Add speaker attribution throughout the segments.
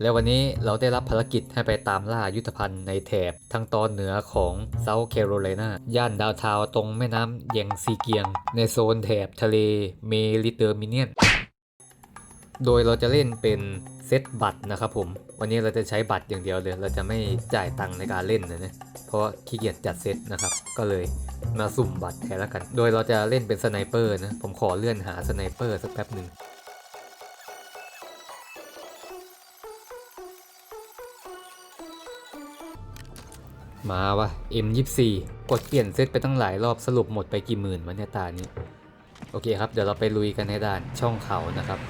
Speaker 1: แล้ววันนี้เราได้รับภารกิจให้ไปตามล่ายุทธภัณฑ์ในแถบทางตอนเหนือของเซาท์แคโรไลนาย่านดาวทาวตรงแม่น้ำเยงซีเกียง ในโซนแถบทะเลเมดิเตอร์มิเนียน โดยเราจะเล่นเป็นเซตบัตรนะครับผม วันนี้เราจะใช้บัตรอย่างเดียวเลย เราจะไม่จ่ายตังค์ในการเล่นนะเนี่ยเพราะขี้เกียจจัดเซตนะครับ ก็เลยมาสุ่มบัตรแทนแล้วกัน โดยเราจะเล่นเป็นสไนเปอร์นะ ผมขอเลื่อนหาสไนเปอร์สักแป๊บหนึ่ง มาวะ M24 กดเปลี่ยนเซตไปตั้งหลายรอบสรุปหมดไปกี่หมื่นมันเนี่ยตานี้ โอเคครับ เดี๋ยวเราไปลุยกันในด่านช่องเขานะครับ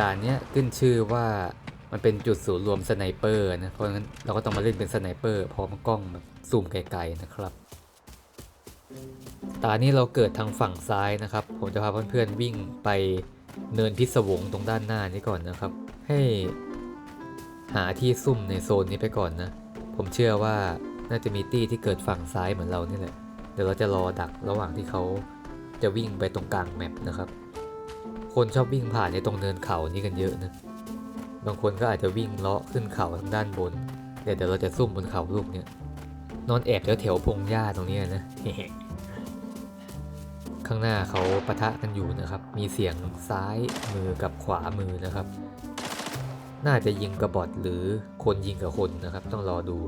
Speaker 1: ด่านเนี้ยขึ้นชื่อว่ามันเป็นจุดศูนย์รวมสไนเปอร์นะ เพราะงั้นเราก็ต้องมาเล่นเป็นสไนเปอร์พร้อมกล้องแบบซูมไกลๆนะครับ ตานี้เราเกิดทางฝั่งซ้ายนะครับ ผมจะพาเพื่อนๆวิ่งไปเนินพิศวงตรงด้านหน้านี้ก่อนนะครับ ให้หาที่ซุ่มในโซนนี้ไปก่อนนะ ผมเชื่อว่า น่าจะมีตี้ที่เกิดฝั่งซ้ายเหมือนเรานี่แหละ เดี๋ยวเราจะรอดักระหว่างที่เขาจะวิ่งไปตรงกลางแมปนะครับ คนชอบวิ่งผ่านในตรงเนินเขานี่กันเยอะนะ บางคนก็อาจจะวิ่งเลาะขึ้นเขาทางด้านบน เดี๋ยวเดี๋ยวเราจะซุ่มบนเขาลูกเนี้ยนอนแอบแถวแถวๆพงหญ้าตรงนี้นะ ข้างหน้าเขาปะทะกันอยู่นะครับ มีเสียงซ้ายมือกับขวามือนะครับ น่าจะยิงกับบอทหรือคนยิงกับคนนะครับ ต้องรอดู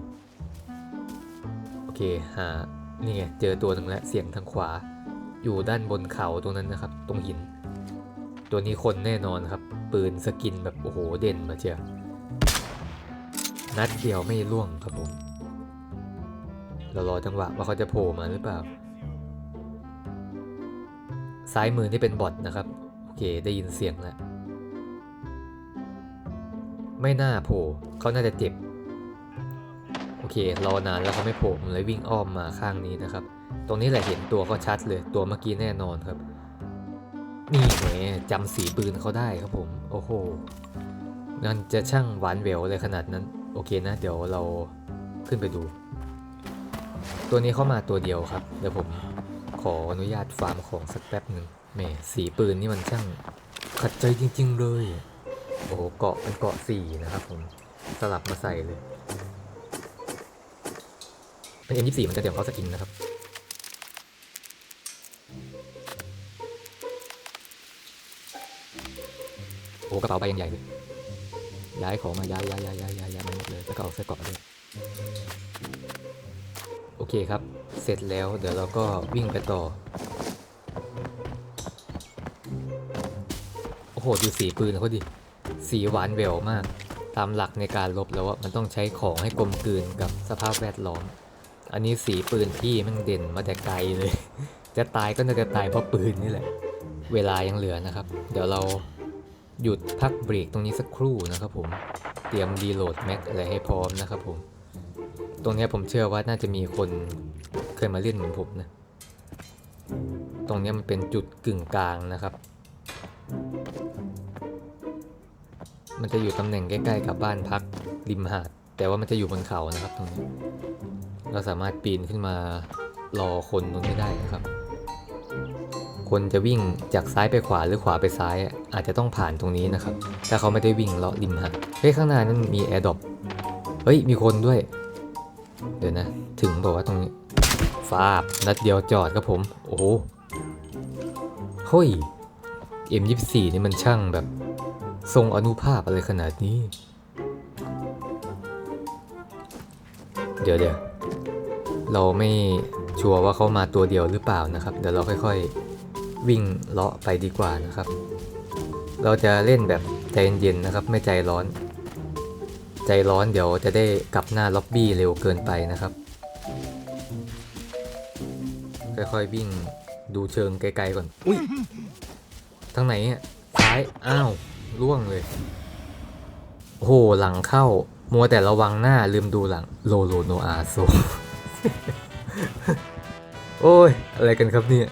Speaker 1: เคหานี่ไงเจอตัวหนึ่งแล้วเสียงทางขวา อยู่ด้านบนเขาตรงนั้นนะครับ ตรงหิน ตัวนี้คนแน่นอนครับ ปืนสกินแบบโอ้โหเด่นมาเชียวนัดเดียวไม่ล่วงครับผม เรารอจังหวะว่าเขาจะโผล่มาหรือเปล่า ซ้ายมือนี่เป็นบอทนะครับ โอเคได้ยินเสียงแล้ว ไม่น่าโผล่เขาน่าจะเจ็บ อเครอนานแล้วเขาไม่โผล่ผมเลยวิ่งอ้อมมาข้างนี้นะครับ ตรงนี้แหละเห็นตัวก็ชัดเลยตัวเมื่อกี้แน่นอนครับ นี่แหมจำสีปืนเขาได้ครับผม โอ้โหนั่นจะช่างหวานแหววเลยขนาดนั้น โอเคนะ เดี๋ยวเราขึ้นไปดู ตัวนี้เข้ามาตัวเดียวครับ เดี๋ยวผมขออนุญาตฟาร์มของสักแป๊บหนึ่งแหมสีปืนนี่มันช่างขัดใจจริง ๆ เลย โอ้โหเกาะเป็นเกาะสี่นะครับผมสลับมาใส่เลย เป็น M24 มันจะเดี๋ยวเขาสกินนะครับ โอ้กระเป๋าใบยังใหญ่เลยย้ายของมาย้ายย้ายย้ายย้ายย้ายย้ายมาหมดเลยแล้วก็เอาเสื้อเกราะด้วยโอเคครับ เสร็จแล้วเดี๋ยวเราก็วิ่งไปต่อ โอ้โห ดูสีปืนเขาดิ สีหวานแววมาก ตามหลักในการลบแล้วว่ามันต้องใช้ของให้กลมกลืนกับสภาพแวดล้อม อันนี้สีปืนพี่มันเด่นมาแต่ไกลเลย จะตายก็น่าจะตายเพราะปืนนี่แหละ เวลายังเหลือนะครับ เดี๋ยวเราหยุดพักเบรกตรงนี้สักครู่นะครับผม เตรียมรีโหลดแม็กอะไรให้พร้อมนะครับผม ตรงนี้ผมเชื่อว่าน่าจะมีคนเคยมาเล่นเหมือนผมนะ ตรงนี้มันเป็นจุดกึ่งกลางนะครับ มันจะอยู่ตำแหน่งใกล้ๆกับบ้านพักริมหาด แต่ว่ามันจะอยู่บนเขานะครับตรงนี้ เราสามารถปีนขึ้นมารอคนตรงนี้ได้นะครับ คนจะวิ่งจากซ้ายไปขวาหรือขวาไปซ้าย อาจจะต้องผ่านตรงนี้นะครับ ถ้าเขาไม่ได้วิ่งเลาะริมหาดเฮ้ยข้างหน้านั้นมีแอร์ดรอปเฮ้ยมีคนด้วย เดี๋ยวนะ ถึงบอกว่าตรงนี้ฟาบนัดเดียวจอดครับผม โอ้โหเฮ้ย M24 นี่มันช่างแบบ ทรงอนุภาพอะไรขนาดนี้ เดี๋ยวเดี๋ยว เราไม่ชัวร์ว่าเขามาตัวเดียวหรือเปล่านะครับ เดี๋ยวเราค่อยๆวิ่งเลาะไปดีกว่านะครับ เราจะเล่นแบบใจเย็นๆนะครับ ไม่ใจร้อน ใจร้อนเดี๋ยวจะได้กลับหน้าล็อบบี้เร็วเกินไปนะครับ ค่อยๆวิ่งดูเชิงไกลๆก่อนอุ้ยทางไหนอะซ้ายอ้าวล่วงเลยโอ้โหหลังเข้า มัวแต่ระวังหน้าลืมดูหลังโลโลโนอาโซ โอ้ย อะไรกันครับเนี่ย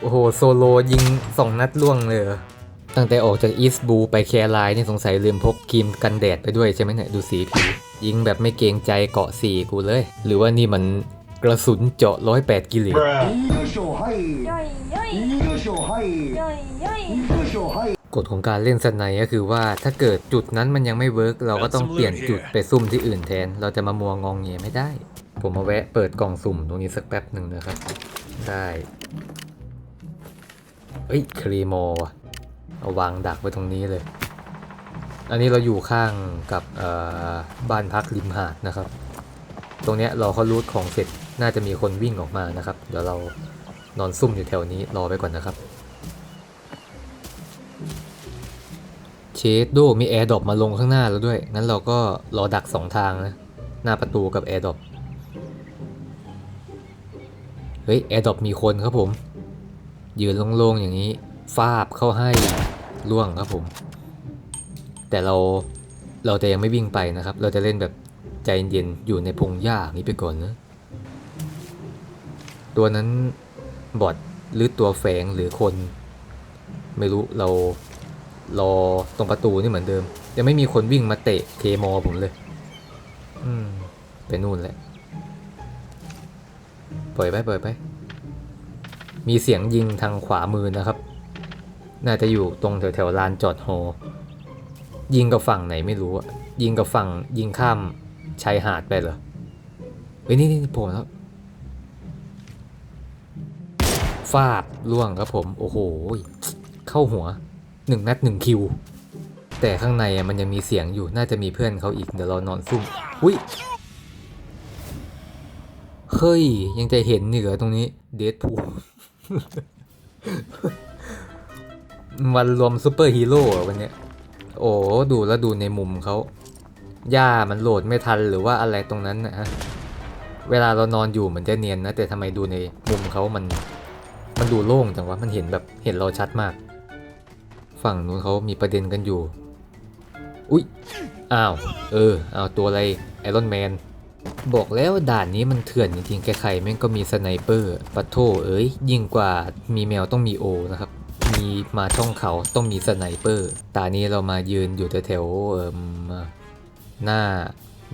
Speaker 1: โอ้โห โซโลยิงสองนัดล่วงเลยเหรอตั้งแต่ออกจากอีสบูไปแคร์ไลน์นี่สงสัยลืมพกครีมกันแดดไปด้วยใช่ไหมเนี่ย ดูสีผิว ยิงแบบไม่เกรงใจเกาะสีกูเลย หรือว่านี่มันกระสุนเจาะร้อยแปดกิโล กฎของการเล่นสไนก็คือว่าถ้าเกิดจุดนั้นมันยังไม่เวิร์กเราก็ต้องเปลี่ยนจุดไปซุ่มที่อื่นแทน เราจะมามัวงองเงียไม่ได้ ผมมาแวะเปิดกล่องสุ่มตรงนี้สักแป๊บหนึ่งนะครับ ได้เอ้ยครีโมวะเอาวางดักไว้ตรงนี้เลย อันนี้เราอยู่ข้างกับบ้านพักริมหาดนะครับ ตรงเนี้ยรอเขารูดของเสร็จน่าจะมีคนวิ่งออกมานะครับ เดี๋ยวเรานอนซุ่มอยู่แถวนี้รอไปก่อนนะครับ เชดโดมีแอร์ดรอปมาลงข้างหน้าแล้วด้วย งั้นเราก็รอดักสองทางนะ หน้าประตูกับแอร์ดรอปเฮ้ยแอร์ดรอปมีคนครับผม ยืนโล่งๆอย่างนี้ฟาบเข้าให้ล่วงครับผม แต่เราเราจะยังไม่วิ่งไปนะครับ เราจะเล่นแบบใจเย็นๆอยู่ในพงหญ้านี้ไปก่อนนะตัวนั้นบอดหรือตัวแฝงหรือคน ไม่รู้เรา รอตรงประตูนี่เหมือนเดิม ยังไม่มีคนวิ่งมาเตะเคมอผมเลย อืมไปนู่นแหละปล่อยไปปล่อยไป มีเสียงยิงทางขวามือนะครับ น่าจะอยู่ตรงแถวแถวๆลานจอดโฮยิงกับฝั่งไหนไม่รู้อะยิงกับฝั่งยิงข้ามชายหาดไปเหรอเฮ้ยนี่นี่โผล่แล้วฟาดล่วงครับผม โอ้โห เข้าหัว หนึ่งนัดหนึ่งคิว แต่ข้างในมันยังมีเสียงอยู่น่าจะมีเพื่อนเขาอีกเดี๋ยวเรานอนซุ่มอุ้ยเฮ้ย ยังจะเห็นเหรอตรงนี้เดดพูวันรวมซูเปอร์ฮีโร่วันเนี้ยโอ้ดูแล้วดูในมุมเขาหญ้ามันโหลดไม่ทันหรือว่าอะไรตรงนั้นนะฮะเวลาเรานอนอยู่เหมือนจะเนียนนะ แต่ทำไมดูในมุมเขามัน มันดูโล่งจังวะมันเห็นแบบเห็นเราชัดมาก ฝั่งนู้นเขามีประเด็นกันอยู่ อุ๊ย อ้าว เออ เอาตัวอะไรไอรอนแมน บอกแล้วด่านนี้มันเถื่อนจริงๆ ใครๆแม่งก็มีสไนเปอร์ปัทโทเอ้ย ยิ่งกว่ามีแมวต้องมีโอนะครับ มีมาช่องเขาต้องมีสไนเปอร์ ตานี้เรามายืนอยู่แถวๆเอ่มหน้า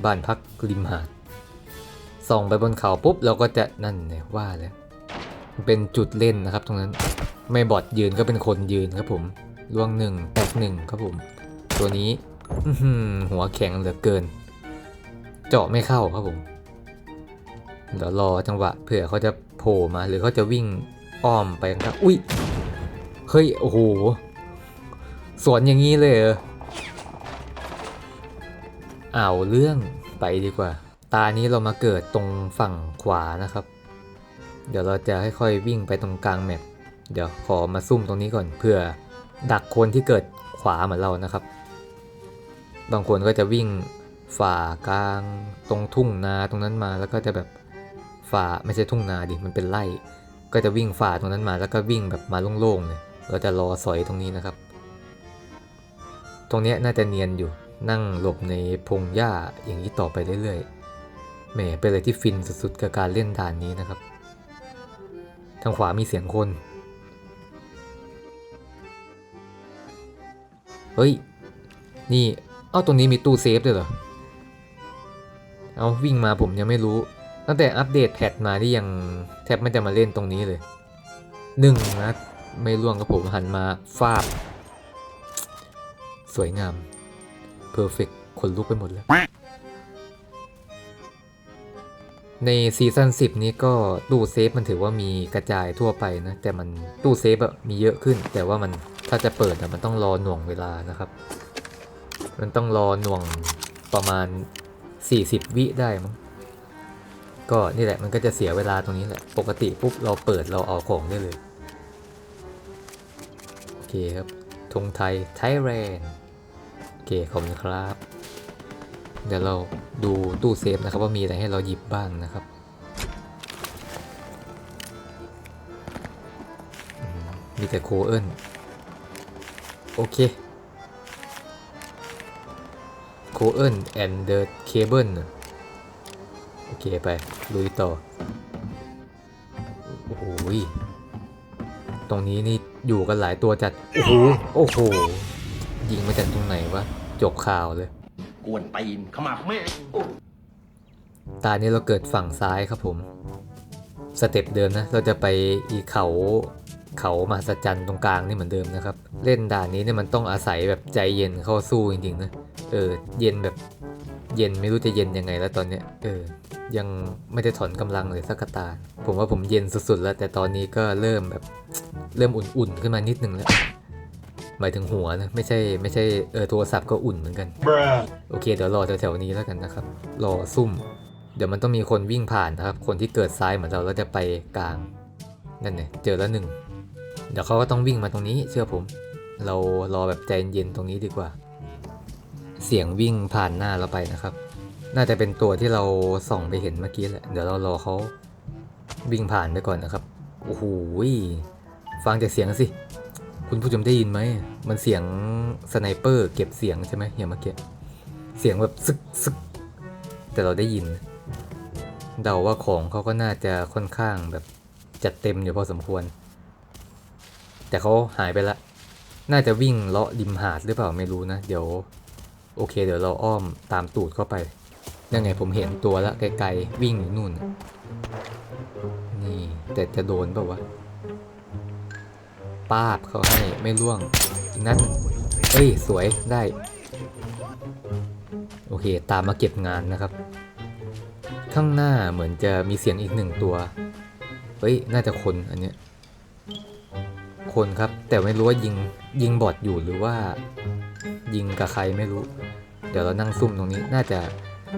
Speaker 1: บ้านพักริมหาด ส่องไปบนเขาปุ๊บเราก็จะนั่นเนี่ยว่าแล้วเป็นจุดเล่นนะครับตรงนั้น ไม่บอดยืนก็เป็นคนยืนครับผม ลวงหนึ่งแตกหนึ่งครับผม ตัวนี้หัวแข็งเหลือเกิน เจาะไม่เข้าครับผมเดี๋ยวรอจังหวะเผื่อเขาจะโผล่มาหรือเขาจะวิ่งอ้อมไปข้างๆอุ้ยเฮ้ยโอ้โหสวนอย่างนี้เลยเหรออ้าวเรื่องไปดีกว่า ตานี้เรามาเกิดตรงฝั่งขวานะครับ เดี๋ยวเราจะค่อยๆวิ่งไปตรงกลางแมปเดี๋ยวขอมาซุ่มตรงนี้ก่อนเพื่อ ดักคนที่เกิดขวาเหมือนเรานะครับ บางคนก็จะวิ่งฝ่ากลางตรงทุ่งนาตรงนั้นมาแล้วก็จะแบบฝ่าไม่ใช่ทุ่งนาดิมันเป็นไร่ก็จะวิ่งฝ่าตรงนั้นมาแล้วก็วิ่งแบบมาโล่งๆเลยเราจะรอสอยตรงนี้นะครับ ตรงนี้น่าจะเนียนอยู่นั่งหลบในพงหญ้าอย่างนี้ต่อไปเรื่อยๆแหมเป็นอะไรที่ฟินสุดๆกับการเล่นด่านนี้นะครับ ทางขวามีเสียงคน เฮ้ย นี่เอ้าตรงนี้มีตู้เซฟด้วยเหรอ เอาวิ่งมาผมยังไม่รู้ ตั้งแต่อัปเดตแพทมาที่ยังแทบไม่ได้มาเล่นตรงนี้เลยหนึ่งนัดไม่ล่วงกับผมหันมาฟาบ สวยงามเพอร์เฟกขนลุกไปหมดเลยในซีซั่น10 นี้ก็ตู้เซฟมันถือว่ามีกระจายทั่วไปนะ แต่มันตู้เซฟอะมีเยอะขึ้นแต่ว่ามัน ถ้าจะเปิดอะมันต้องรอหน่วงเวลานะครับ มันต้องรอหน่วงประมาณ 40 วิได้มั้งก็นี่แหละมันก็จะเสียเวลาตรงนี้แหละ ปกติปุ๊บเราเปิดเราเอาของได้เลย โอเคครับธงไทยไทยแลนด์โอเคขอบคุณครับ เดี๋ยวเราดูตู้เซฟนะครับว่ามีอะไรให้เราหยิบบ้างนะครับมมีแต่โคเอิล โอเคโคเอิลแอนเดอร์เคเบิลโอเค ไป ลุยต่อ โอ้โหยตรงนี้นี่อยู่กันหลายตัวจัด โอ้โห โอ้โห ยิงมาจากตรงไหนวะ จบข่าวเลย
Speaker 2: กวนตีนขมับแม่ง
Speaker 1: ตานี้เราเกิดฝั่งซ้ายครับผม สเต็ปเดิมนะ เราจะไปอีเขา เขามหัศจรรย์ตรงกลางนี่เหมือนเดิมนะครับ เล่นด่านนี้เนี่ยมันต้องอาศัยแบบใจเย็นเข้าสู้จริงๆนะเออเย็นแบบเย็นไม่รู้จะเย็นยังไงแล้วตอนเนี้ยเออยังไม่ได้ถอนกำลังเลยสักกะตา ผมว่าผมเย็นสุดๆแล้ว แต่ตอนนี้ก็เริ่มแบบเริ่มอุ่นๆขึ้นมานิดนึงแล้วหมายถึงหัวนะไม่ใช่ไม่ใช่เออโทรศัพท์ก็อุ่นเหมือนกัน โอเคเดี๋ยวรอแถวๆนี้แล้วกันนะครับรอซุ่ม เดี๋ยวมันต้องมีคนวิ่งผ่านนะครับ คนที่เกิดซ้ายเหมือนเราแล้วจะไปกลางนั่นไงเจอแล้วหนึ่ง เดี๋ยวเขาก็ต้องวิ่งมาตรงนี้เชื่อผม เรารอแบบใจเย็นๆตรงนี้ดีกว่า เสียงวิ่งผ่านหน้าเราไปนะครับ น่าจะเป็นตัวที่เราส่องไปเห็นเมื่อกี้แหละเดี๋ยวเรารอเขาวิ่งผ่านไปก่อนนะครับโอ้โหฟังจากเสียงสิ คุณผู้ชมได้ยินไหม มันเสียงสไนเปอร์เก็บเสียงใช่ไหมอย่างเมื่อกี้ เสียงแบบซึกซึกแต่เราได้ยิน เดาว่าของเขาก็น่าจะค่อนข้างแบบจัดเต็มอยู่พอสมควร แต่เขาหายไปละ น่าจะวิ่งเลาะริมหาดหรือเปล่าไม่รู้นะ เดี๋ยวโอเค เดี๋ยวเราอ้อมตามตูดเข้าไปยังไงผมเห็นตัวละไกลๆวิ่งอยู่นู่น นี่แต่จะโดนเปล่าวะป้าบเขาให้ไม่ล่วงอีกนัดหนึ่งเอ้ยสวยได้ โอเค ตามมาเก็บงานนะครับ ข้างหน้าเหมือนจะมีเสียงอีกหนึ่งตัว เฮ้ย น่าจะคนอันเนี้ย คนครับ แต่ไม่รู้ว่ายิงยิงบอดอยู่หรือว่า ยิงกับใครไม่รู้ เดี๋ยวเรานั่งซุ่มตรงนี้น่าจะ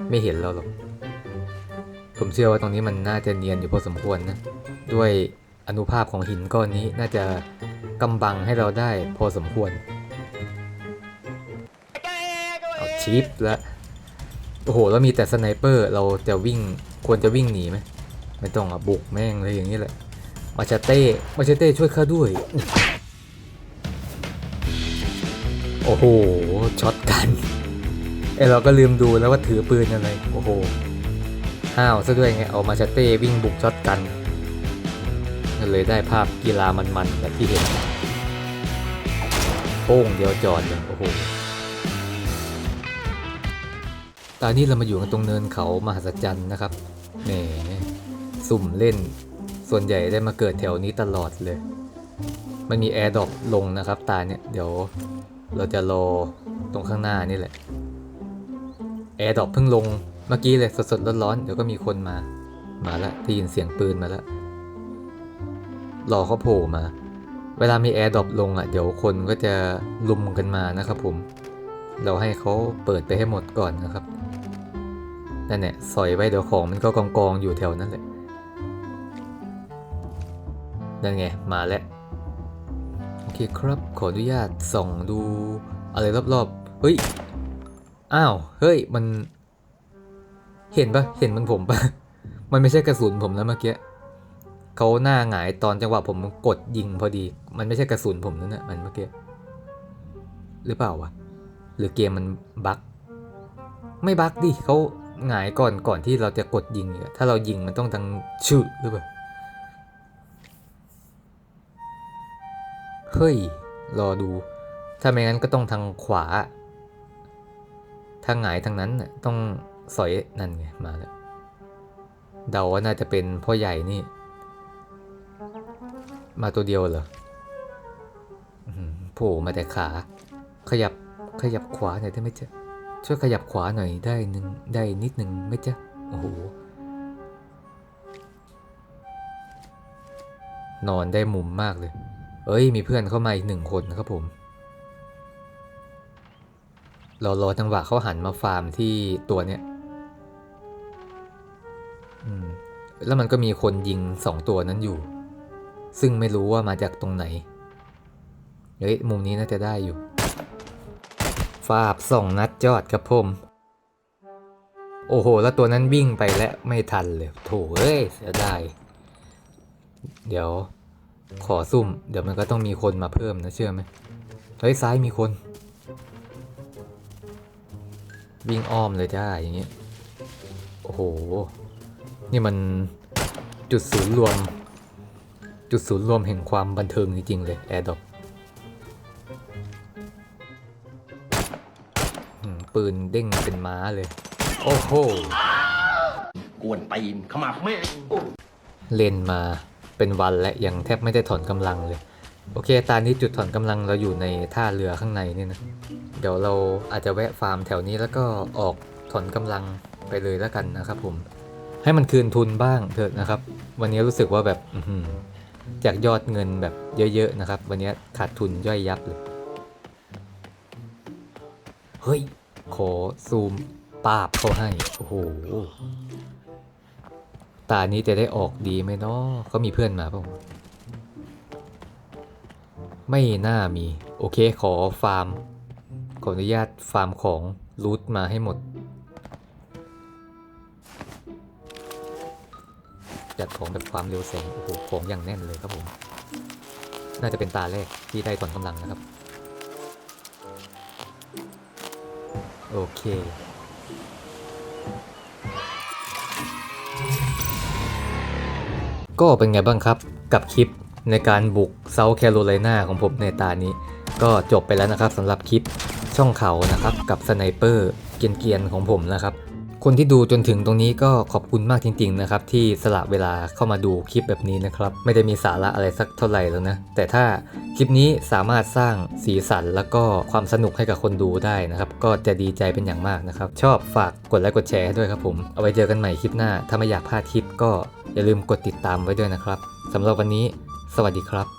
Speaker 1: ไม่เห็นเราหรอกผมเชื่อว่าตรงนี้มันน่าจะเนียนอยู่พอสมควรนะด้วยอนุภาพของหินก้อนนี้น่าจะกำบังให้เราได้พอสมควรเอาชิปแล้วโอ้โหแล้วมีแต่สไนเปอร์เราจะวิ่งควรจะวิ่งหนีไหมไม่ต้องอะบุกแม่งเลยอย่างนี้แหละ มาชาเต้ มาชาเต้ช่วยข้าด้วย โอ้โห ช็อตกัน ไอเราก็ลืมดูแล้วว่าถือปืนอะไร โอ้โห ห้าวซะด้วยไง เอามาชาเต้วิ่งบุกช็อตกันก็เลยได้ภาพกีฬามันๆแบบที่เห็นโป้งเดียวจอดเลยโอ้โห ตอนนี้เรามาอยู่กันตรงเนินเขามหัศจรรย์นะครับแหมสุ่มเล่น ส่วนใหญ่ได้มาเกิดแถวนี้ตลอดเลย มันมีแอร์ดอปลงนะครับตาเนี่ย เดี๋ยวเราจะรอตรงข้างหน้านี่แหละ แอร์ดอปเพิ่งลงเมื่อกี้เลยสดๆร้อนๆเดี๋ยวก็มีคนมา มาละได้ยินเสียงปืนมาละรอเขาโผล่มา เวลามีแอร์ดรอปลงอะ เดี๋ยวคนก็จะลุมกันมานะครับผม เราให้เขาเปิดไปให้หมดก่อนนะครับ นั่นแหละสอยไว้เดี๋ยวของมันก็กองกองอยู่แถวนั้นแหละ นั่นไง มาแล้ว โอเคครับ ขออนุญาตส่องดูอะไรรอบๆ เฮ้ย อ้าว เฮ้ย มัน เห็นปะเห็นมันผมปะมันไม่ใช่กระสุนผมนะเมื่อกี้เขาหน้าหงายตอนจังหวะผมกดยิงพอดี มันไม่ใช่กระสุนผมนั่นนะมันเมื่อกี้ หรือเปล่าวะ หรือเกมมันบั๊กไม่บั๊กดิเขาหงายก่อนก่อนที่เราจะกดยิงอีกอะถ้าเรายิงมันต้องดังชื่อหรือเปล่า เฮ้ย รอดู ถ้าไม่งั้นก็ต้องทางขวาถ้าหงายทางนั้นน่ะต้องสอยนั่นไง มาแล้ว เดาว่าน่าจะเป็นพ่อใหญ่นี่ มาตัวเดียวเหรออื้อหือโผล่มาแต่ขา ขยับขยับขวาหน่อยได้ไหมจ๊ะ ช่วยขยับขวาหน่อยได้หนึ่งได้นิดหนึ่งไหมจ๊ะ โอ้โห นอนได้มุมมากเลย เอ้ย มีเพื่อนเข้ามาอีกหนึ่งคนครับผมรอรอจังหวะเขาหันมาฟาร์มที่ตัวเนี้ยแล้วมันก็มีคนยิงสองตัวนั้นอยู่ ซึ่งไม่รู้ว่ามาจากตรงไหน เฮ้ย มุมนี้น่าจะได้อยู่ ฟาบสองนัดจอดครับผมโอ้โห แล้วตัวนั้นวิ่งไปแล้วไม่ทันเลย โถเอ้ยเสียดาย เดี๋ยว ขอซุ่ม เดี๋ยวมันก็ต้องมีคนมาเพิ่มนะเชื่อไหมเฮ้ยซ้ายมีคน วิ่งอ้อมเลยจ้าอย่างเงี้ยโอ้โห นี่มันจุดศูนย์รวม จุดศูนย์รวมแห่งความบันเทิงจริงๆเลยแอร์ดอปปืนเด้งเป็นม้าเลย โอ้โห
Speaker 2: กวนตีนขมับแม่ง
Speaker 1: เล่นมา เป็นวันและยังแทบไม่ได้ถอนกำลังเลย โอเคตอนนี้จุดถอนกำลังเราอยู่ในท่าเรือข้างในนี่นะเดี๋ยวเราอาจจะแวะฟาร์มแถวนี้แล้วก็ออกถอนกำลังไปเลยแล้วกันนะครับผมให้มันคืนทุนบ้างเถอะนะครับ วันนี้รู้สึกว่าแบบจากยอดเงินแบบเยอะๆนะครับ วันนี้ขาดทุนย่อยยับเลยเฮ้ยขอซูมปาบเขาให้โอ้โห ตานี้จะได้ออกดีไหมเนาะเขามีเพื่อนมาเปล่าไม่น่ามี โอเคขอฟาร์ม ขออนุญาตฟาร์มของรูทมาให้หมด จัดของแบบความเร็วแสงโอ้โหของอย่างแน่นเลยครับผม น่าจะเป็นตาแรกที่ได้ถอนกำลังนะครับ โอเค ก็เป็นไงบ้างครับกับคลิปในการบุกเซาท์แคโรไลนาของผมในตานี้ ก็จบไปแล้วนะครับสำหรับคลิปช่องเขานะครับกับสไนเปอร์เกรียนๆของผมนะครับ คนที่ดูจนถึงตรงนี้ก็ขอบคุณมากจริงๆนะครับที่สละเวลาเข้ามาดูคลิปแบบนี้นะครับ ไม่ได้มีสาระอะไรสักเท่าไหร่แล้วนะ แต่ถ้าคลิปนี้สามารถสร้างสีสันแล้วก็ความสนุกให้กับคนดูได้นะครับ ก็จะดีใจเป็นอย่างมากนะครับ ชอบฝากกดไลค์กดแชร์ให้ด้วยครับผมเอาไว้เจอกันใหม่คลิปหน้า ถ้าไม่อยากพลาดคลิปก็ อย่าลืมกดติดตามไว้ด้วยนะครับสำหรับวันนี้ สวัสดีครับ